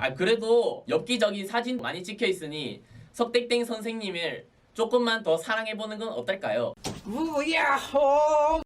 아 그래도 엽기적인 사진 많이 찍혀 있으니 석땡땡 선생님을 조금만 더 사랑해 보는 건 어떨까요? 우야호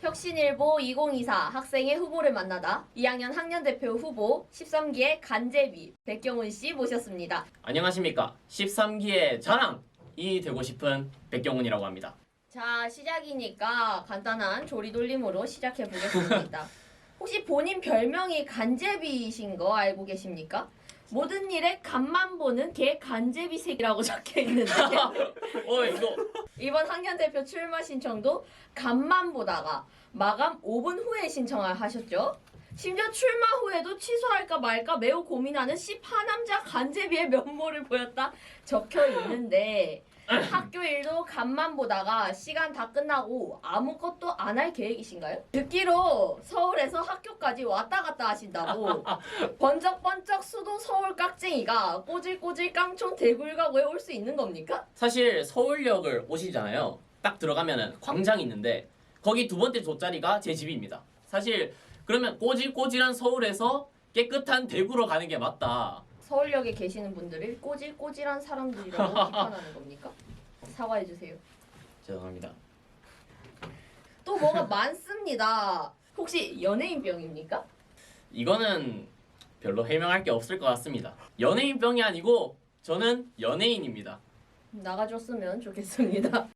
혁신일보 2024 학생의 후보를 만나다 2학년 학년대표 후보 13기의 간제비 백경훈 씨 모셨습니다. 안녕하십니까 13기의 자랑이 되고 싶은 백경훈이라고 합니다. 자 시작이니까 간단한 조리 돌림으로 시작해 보겠습니다. 혹시 본인 별명이 간제비이신 거 알고 계십니까? 모든 일에 간만 보는 개 간제비색이라고 적혀 있는데 어 이거 이번 학년 대표 출마 신청도 간만 보다가 마감 5분 후에 신청을 하셨죠. 심지어 출마 후에도 취소할까 말까 매우 고민하는 씨 파남자 간제비의 면모를 보였다 적혀 있는데 학교 일도 간만 보다가 시간 다 끝나고 아무것도 안 할 계획이신가요? 듣기로 서울에서 학교까지 왔다 갔다 하신다고 번쩍번쩍 수도 서울 깍쟁이가 꼬질꼬질 깡촌 대굴가구에 올 수 있는 겁니까? 사실 서울역을 오시잖아요. 딱 들어가면은 광장이 있는데 거기 두 번째 돗자리가 제 집입니다. 사실 그러면 꼬질꼬질한 서울에서 깨끗한 대구로 가는 게 맞다. 서울역에 계시는 분들을 꼬질꼬질한 사람들이라고 비판하는 겁니까? 사과해 주세요. 죄송합니다. 또 뭐가 많습니다. 혹시 연예인병입니까? 이거는 별로 해명할 게 없을 것 같습니다. 연예인병이 아니고 저는 연예인입니다. 나가줬으면 좋겠습니다.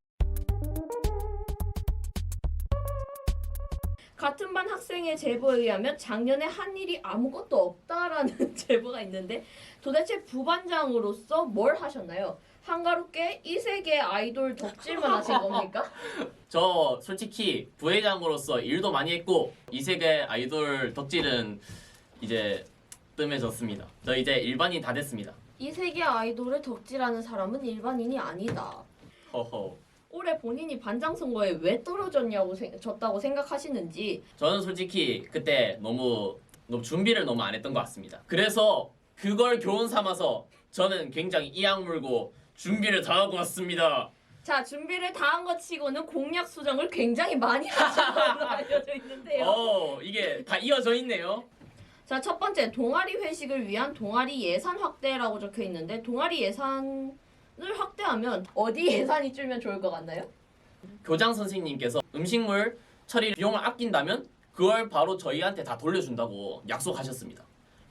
같은 반 학생의 제보에 의하면 작년에 한 일이 아무것도 없다라는 제보가 있는데 도대체 부반장으로서 뭘 하셨나요? 한가롭게 이 세계 아이돌 덕질만 하신 겁니까? 저 솔직히 부회장으로서 일도 많이 했고 이 세계 아이돌 덕질은 이제 뜸해졌습니다. 저 이제 일반인 다 됐습니다. 이 세계 아이돌을 덕질하는 사람은 일반인이 아니다. 허허. 올해 본인이 반장 선거에 왜 떨어졌냐고 생- 졌다고 생각하시는지 저는 솔직히 그때 너무 너무 준비를 너무 안 했던 것 같습니다. 그래서 그걸 교훈 삼아서 저는 굉장히 이악 물고 준비를 다 하고 왔습니다. 자 준비를 다 한 것 치고는 공약 수정을 굉장히 많이 하신 걸로 알려져 있는데요. 어 이게 다 이어져 있네요. 자 첫 번째 동아리 회식을 위한 동아리 예산 확대라고 적혀 있는데 동아리 예산 을 확대하면 어디 예산이 줄면 좋을 것 같나요? 교장 선생님께서 음식물 처리 비용을 아낀다면 그걸 바로 저희한테 다 돌려준다고 약속하셨습니다.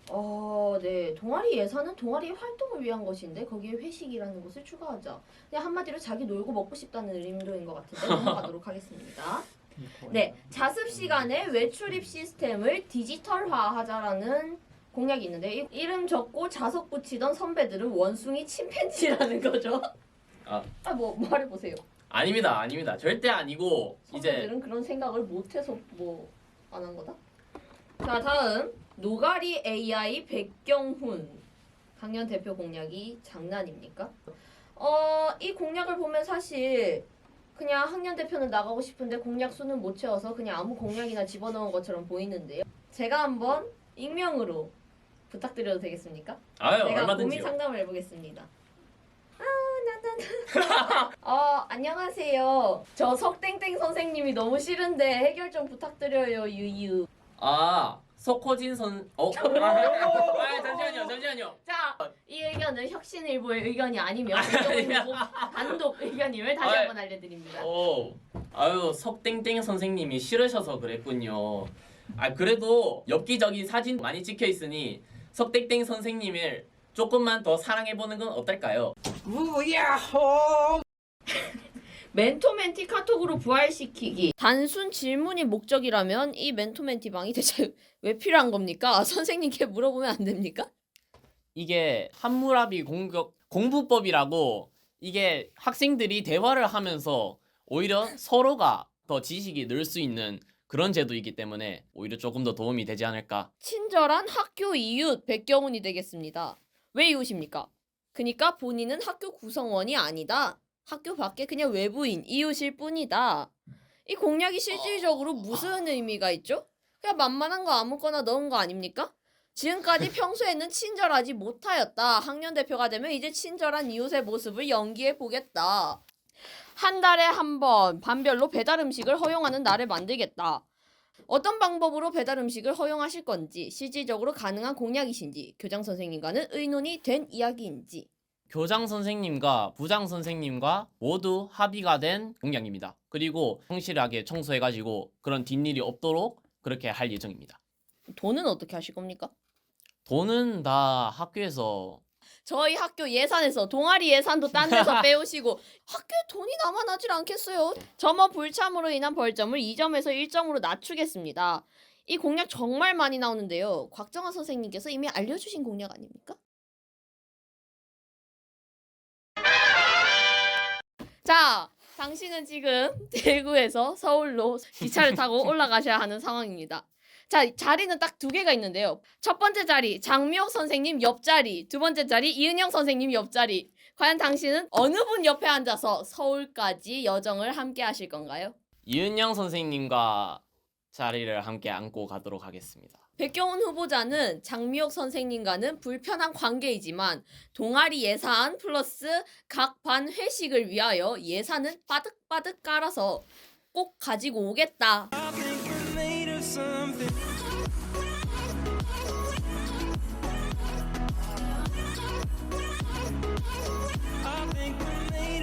어, 네. 동아리 예산은 동아리 활동을 위한 것인데 거기에 회식이라는 것을 추가하자. 그냥 한마디로 자기 놀고 먹고 싶다는 의미인 것 같은데 넘어가도록 하겠습니다. 네, 자습 시간에 외출입 시스템을 디지털화하자라는 공약이 있는데 이- 이름 적고 자석 붙이던 선배들은 원숭이 침팬지라는 거죠. 아. 아, 뭐 말해보세요. 아닙니다, 아닙니다. 절대 아니고 이제 선배들은 그런 생각을 못해서 뭐 안 한 거다. 자 다음 노가리 AI 백경훈 강연 대표 공약이 장난입니까? 어이 공약을 보면 사실 그냥 학년 대표는 나가고 싶은데 공약 수는 못 채워서 그냥 아무 공약이나 집어넣은 것처럼 보이는데요. 제가 한번 익명으로 부탁드려도 되겠습니까? 아유 내가 고민 얼마든지요. 상담을 해보겠습니다. 아, 나나나. 어, 안녕하세요. 저 석땡땡 선생님이 너무 싫은데 해결 좀 부탁드려요, 유유. 아 석호진 선 어? 아 잠시만요, 잠시만요. 자, 이 의견은 혁신일보의 의견이 아니며 단독 의견임을 다시 아이. 한번 알려드립니다. 오, 아유 석땡땡 선생님이 싫으셔서 그랬군요. 아 그래도 엽기적인 사진 많이 찍혀 있으니 석땡땡 선생님을 조금만 더 사랑해 보는 건 어떨까요? 우야호 멘토멘티 카톡으로 부활시키기. 단순 질문이 목적이라면 이 멘토멘티 방이 대체 왜 필요한 겁니까? 선생님께 물어보면 안 됩니까? 이게 한무라비 공격 공부법이라고 이게 학생들이 대화를 하면서 오히려 서로가 더 지식이 늘 수 있는 그런 제도이기 때문에 오히려 조금 더 도움이 되지 않을까. 친절한 학교 이웃 백경훈이 되겠습니다. 왜 이웃입니까? 그니까 본인은 학교 구성원이 아니다. 학교 밖에 그냥 외부인, 이웃일 뿐이다. 이 공약이 실질적으로 무슨 의미가 있죠? 그냥 만만한 거 아무거나 넣은 거 아닙니까? 지금까지 평소에는 친절하지 못하였다. 학년 대표가 되면 이제 친절한 이웃의 모습을 연기해 보겠다. 한 달에 한 번 반별로 배달 음식을 허용하는 날을 만들겠다. 어떤 방법으로 배달 음식을 허용하실 건지 실질적으로 가능한 공약이신지 교장 선생님과는 의논이 된 이야기인지 교장 선생님과 부장 선생님과 모두 합의가 된 공약입니다. 그리고 성실하게 청소해가지고 그런 뒷일이 없도록 그렇게 할 예정입니다. 돈은 어떻게 하실 겁니까? 돈은 다 학교에서 저희 학교 예산에서 동아리 예산도 딴 데서 빼오시고 학교에 돈이 남아나질 않겠어요. 점어 불참으로 인한 벌점을 2점에서 1점으로 낮추겠습니다. 이 공약 정말 많이 나오는데요. 곽정아 선생님께서 이미 알려주신 공약 아닙니까? 자, 당신은 지금 대구에서 서울로 기차를 타고 올라가셔야 하는 상황입니다. 자, 자리는 딱 두 개가 있는데요. 첫 번째 자리 장미옥 선생님 옆자리, 두 번째 자리 이은영 선생님 옆자리. 과연 당신은 어느 분 옆에 앉아서 서울까지 여정을 함께 하실 건가요? 이은영 선생님과 자리를 함께 안고 가도록 하겠습니다. 백경훈 후보자는 장미옥 선생님과는 불편한 관계이지만 동아리 예산 플러스 각 반 회식을 위하여 예산은 빠득빠득 깔아서 꼭 가지고 오겠다. something. I think we're made.